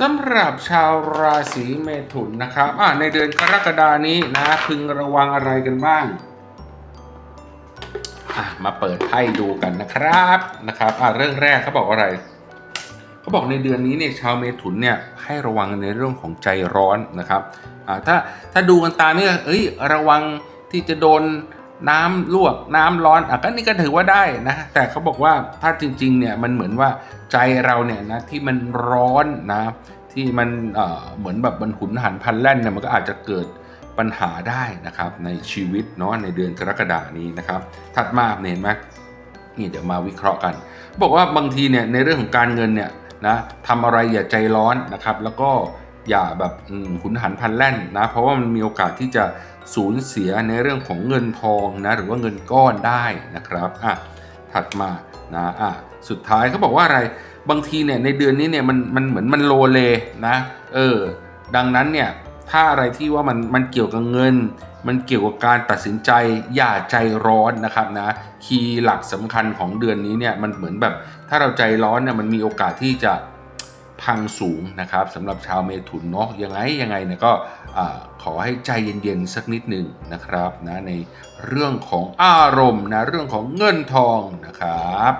สำหรับชาวราศีเมถุนนะครับอ่าในเดือนกรกฎานี้นะพึงระวังอะไรกันบ้างอะมาเปิดไพ่ดูกันนะครับนะครับอ่าเรื่องแรกเขาบอกอะไรเขาบอกในเดือนนี้เนี่ยชาวเมถุนเนี่ยให้ระวังในเรื่องของใจร้อนนะครับอ่าถ้าถ้าดูกันตามเนี่ยเอ้ยระวังที่จะโดน น้ำลวกน้ำร้อนอะก็นี่ก็ถือว่าได้นะแต่เขาบอกว่าถ้าจริงๆเนี่ยมันเหมือนว่าใจเราเนี่ยนะที่มันร้อนนะที่มันเอ่อเหมือนแบบมันหุนหันพันแล่นเนี่ยมันก็อาจจะเกิดปัญหาได้นะครับในชีวิตเนาะในเดือนกรกฎานี้นะครับ ถัดมาเห็นไหมนี่เดี๋ยวมาวิเคราะห์กัน บอกว่าบางทีเนี่ยในเรื่องของการเงินเนี่ยนะทำอะไรอย่าใจร้อนนะครับ แล้วก็ อย่าแบบอืมหุนหันพันแล่นนะ เพราะว่ามันมีโอกาสที่จะสูญเสียในเรื่องของเงินทองนะหรือว่าเงินก้อนได้นะครับอะถัดมานะอะสุดท้ายเขาบอกว่าอะไรบางทีเนี่ยในเดือนนี้เนี่ยมันมันเหมือนมันโลเลนะเออดังนั้นเนี่ยถ้าอะไรที่ว่ามันมันเกี่ยวกับเงิน มันเกี่ยวกับการตัดสินใจอย่าใจร้อนนะครับนะคีย์หลักสำคัญของเดือนนี้เนี่ยมันเหมือนแบบถ้าเราใจร้อนเนี่ยมันมีโอกาสที่จะ พังสูงนะครับสำหรับชาวเมถุนเนาะยังไงยังไงเนี่ยก็ขอให้ใจเย็นๆสักนิดหนึ่งนะครับนะในเรื่องของอารมณ์นะเรื่องของเงินทองนะครับ